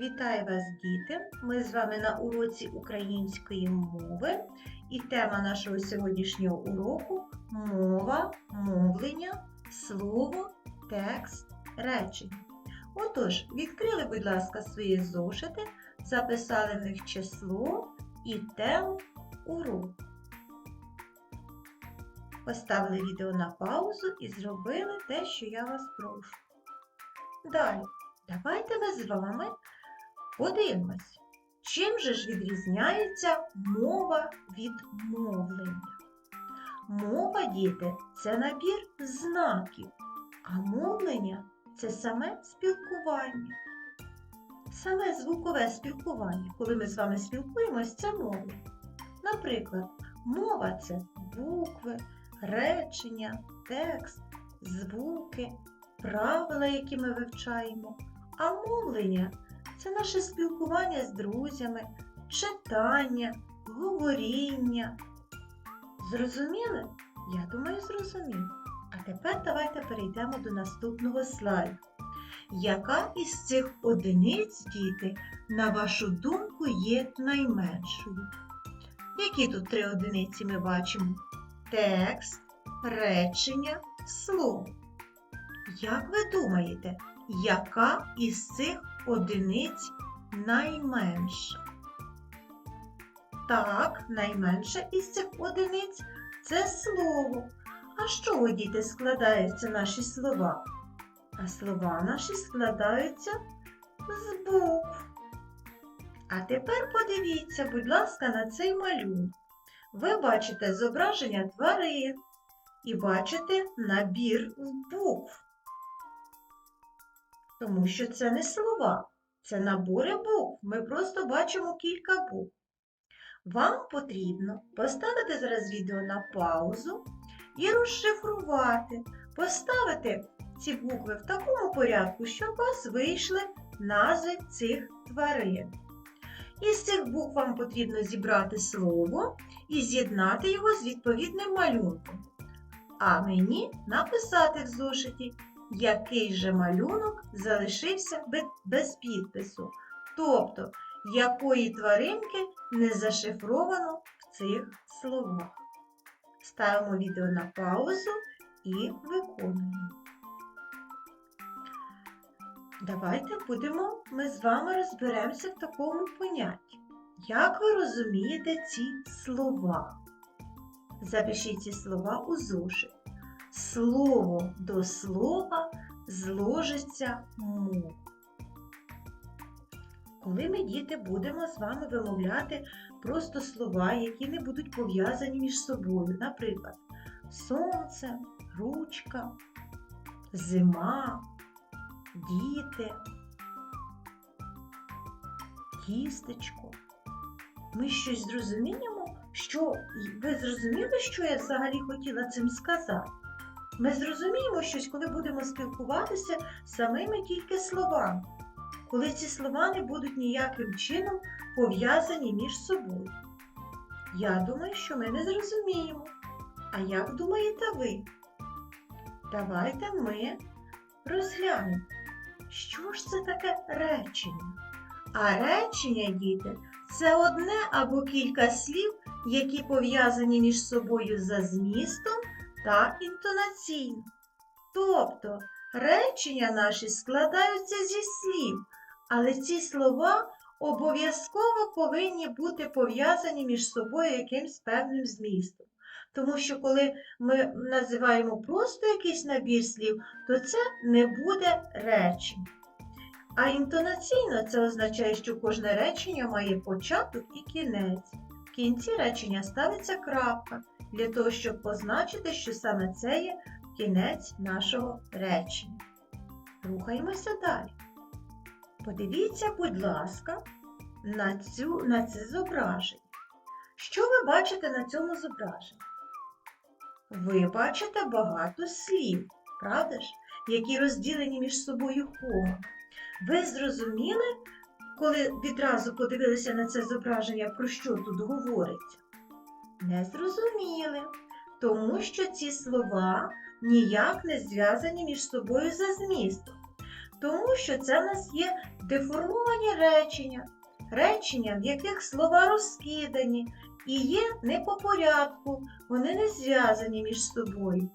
вас, діти! Ми з вами на уроці української мови, і тема нашого сьогоднішнього уроку мова, мовлення, слово, текст, речення. Отож, відкрили, будь ласка, свої зошити, записали в них число і тему уроку. Поставили відео на паузу і зробили те, що я вас прошу. Далі. Давайте ми з вами подивимось, чим же ж відрізняється мова від мовлення. Мова, діти, це набір знаків, а мовлення це саме спілкування. Саме звукове спілкування, коли ми з вами спілкуємось, це мовлення. Наприклад, мова це букви, речення, текст, звуки, правила, які ми вивчаємо. А мовлення це наше спілкування з друзями, читання, говоріння. Зрозуміли? Я думаю, зрозуміли. А тепер давайте перейдемо до наступного слайду. Яка із цих одиниць, діти, на вашу думку, є найменшою? Які тут три одиниці ми бачимо? Текст, речення, слово. Як ви думаєте, яка із цих одиниць найменша? Так, найменша із цих одиниць це слово. А з чого, діти, складаються наші слова? А слова наші складаються з букв. А тепер подивіться, будь ласка, на цей малюнок. Ви бачите зображення тварин і бачите набір букв тому що це не слова, це набори букв. Ми просто бачимо кілька букв. Вам потрібно поставити зараз відео на паузу і розшифрувати, поставити ці букви в такому порядку, щоб у вас вийшли назви цих тварин. Із цих букв вам потрібно зібрати слово і з'єднати його з відповідним малюнком. А мені написати в зошиті, який же малюнок залишився без підпису, тобто якої тваринки не зашифровано в цих словах. Ставимо відео на паузу і виконуємо. Давайте будемо ми з вами розберемося в такому понятті. Як ви розумієте ці слова? Запишіть ці слова у зошит слово до слова зложиться мова. Коли ми, діти, будемо з вами вимовляти просто слова, які не будуть пов'язані між собою, наприклад, сонце, ручка, зима, діти, тістечко, ми щось зрозуміємо, що ви зрозуміли, що я взагалі хотіла цим сказати? Ми зрозуміємо щось, коли будемо спілкуватися самими тільки словами, коли ці слова не будуть ніяким чином пов'язані між собою. Я думаю, що ми не зрозуміємо. А як думаєте ви? Давайте ми розглянемо, що ж це таке речення. А речення, діти, це одне або кілька слів, які пов'язані між собою за змістом та інтонаційно. Тобто речення наші складаються зі слів, але ці слова обов'язково повинні бути пов'язані між собою якимсь певним змістом. Тому що, коли ми називаємо просто якийсь набір слів, то це не буде речення. А інтонаційно це означає, що кожне речення має початок і кінець. Кінці речення ставиться крапка для того, щоб позначити, що саме це є кінець нашого речення. Рухаємося далі. Подивіться, будь ласка, на, цю, на це зображення. Що ви бачите на цьому зображенні? Ви бачите багато слів, правда ж, які розділені між собою колом. Ви зрозуміли, коли відразу подивилися на це зображення, про що тут говориться? Не зрозуміли, тому що ці слова ніяк не зв'язані між собою за змістом. Тому що це в нас є деформовані речення, речення, в яких слова розкидані і є не по порядку, вони не зв'язані між собою.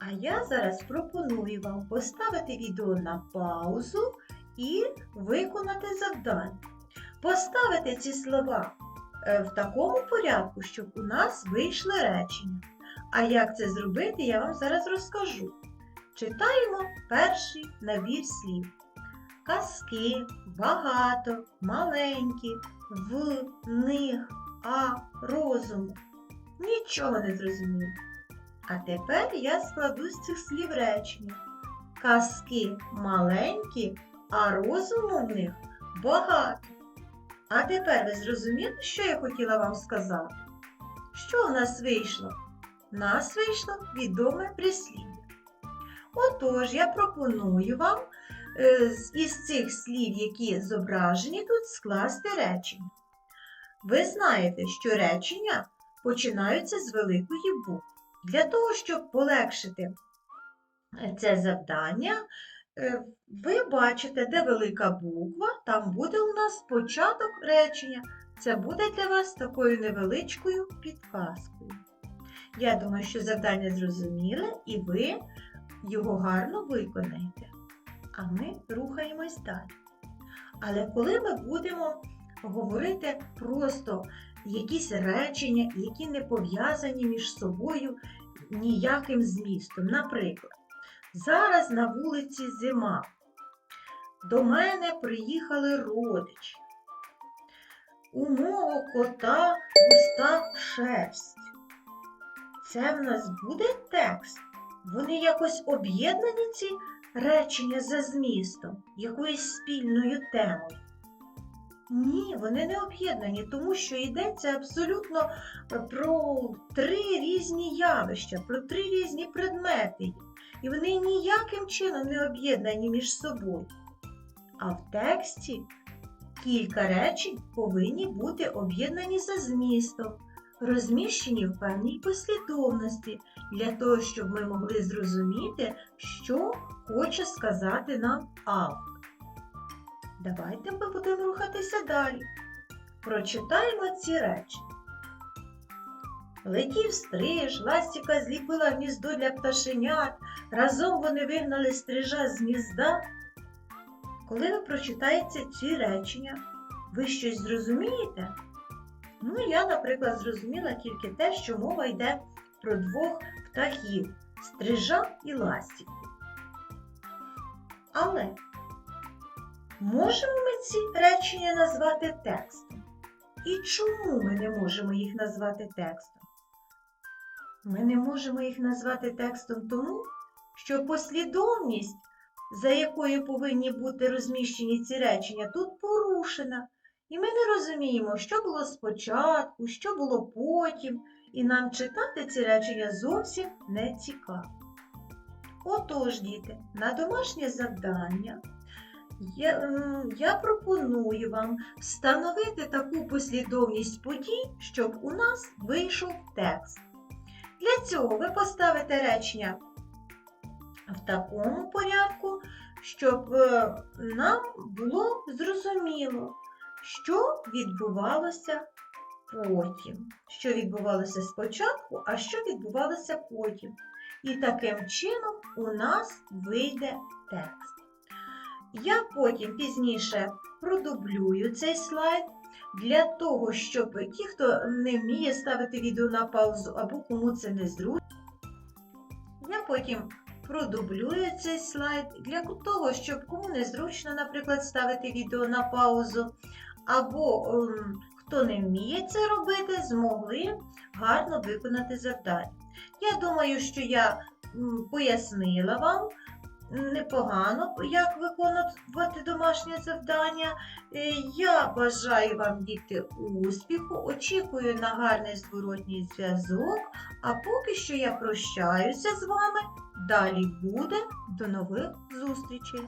А я зараз пропоную вам поставити відео на паузу і виконати завдання. Поставити ці слова е, в такому порядку, щоб у нас вийшли речення. А як це зробити, я вам зараз розкажу. Читаємо перший набір слів. Казки, багато, маленькі, в, них, а, розуму. Нічого не зрозуміло. А тепер я складу з цих слів речення. Казки маленькі, а розуму в них багато. А тепер ви зрозуміли, що я хотіла вам сказати? Що в нас вийшло? В нас вийшло відоме прислів'я. Отож, я пропоную вам е, із цих слів, які зображені тут, скласти речення. Ви знаєте, що речення починаються з великої букви. Для того, щоб полегшити це завдання, ви бачите, де велика буква, там буде у нас початок речення. Це буде для вас такою невеличкою підказкою. Я думаю, що завдання зрозуміле і ви його гарно виконаєте. А ми рухаємось далі. Але коли ми будемо говорити просто якісь речення, які не пов'язані між собою ніяким змістом. Наприклад, зараз на вулиці зима. До мене приїхали родичі. У мого кота густа шерсть. Це в нас буде текст. Вони якось об'єднані ці речення за змістом, якоюсь спільною темою. Ні, вони не об'єднані, тому що йдеться абсолютно про три різні явища, про три різні предмети. І вони ніяким чином не об'єднані між собою. А в тексті кілька речень повинні бути об'єднані за змістом, розміщені в певній послідовності, для того, щоб ми могли зрозуміти, що хоче сказати нам автор. Давайте ми будемо рухатися далі. Прочитаємо ці речі. Летів стриж, ластіка зліпила гніздо для пташенят, разом вони вигнали стрижа з гнізда. Коли ви прочитаєте ці речення, ви щось зрозумієте? Ну, я, наприклад, зрозуміла тільки те, що мова йде про двох птахів стрижа і ластівку. Але Можемо ми ці речення назвати текстом? І чому ми не можемо їх назвати текстом? Ми не можемо їх назвати текстом тому, що послідовність, за якою повинні бути розміщені ці речення, тут порушена. І ми не розуміємо, що було спочатку, що було потім, і нам читати ці речення зовсім не цікаво. Отож, діти, на домашнє завдання я, я пропоную вам встановити таку послідовність подій, щоб у нас вийшов текст. Для цього ви поставите речення в такому порядку, щоб е, нам було зрозуміло, що відбувалося потім. Що відбувалося спочатку, а що відбувалося потім. І таким чином у нас вийде текст. Я потім пізніше продублюю цей слайд для того, щоб ті, хто не вміє ставити відео на паузу або кому це не зручно, я потім продублюю цей слайд для того, щоб кому не зручно, наприклад, ставити відео на паузу, або ем, хто не вміє це робити, змогли гарно виконати завдання. Я думаю, що я пояснила вам непогано, як виконувати домашнє завдання. Е, Я бажаю вам діти успіху, очікую на гарний зворотній зв'язок. А поки що я прощаюся з вами. Далі буде. До нових зустрічей!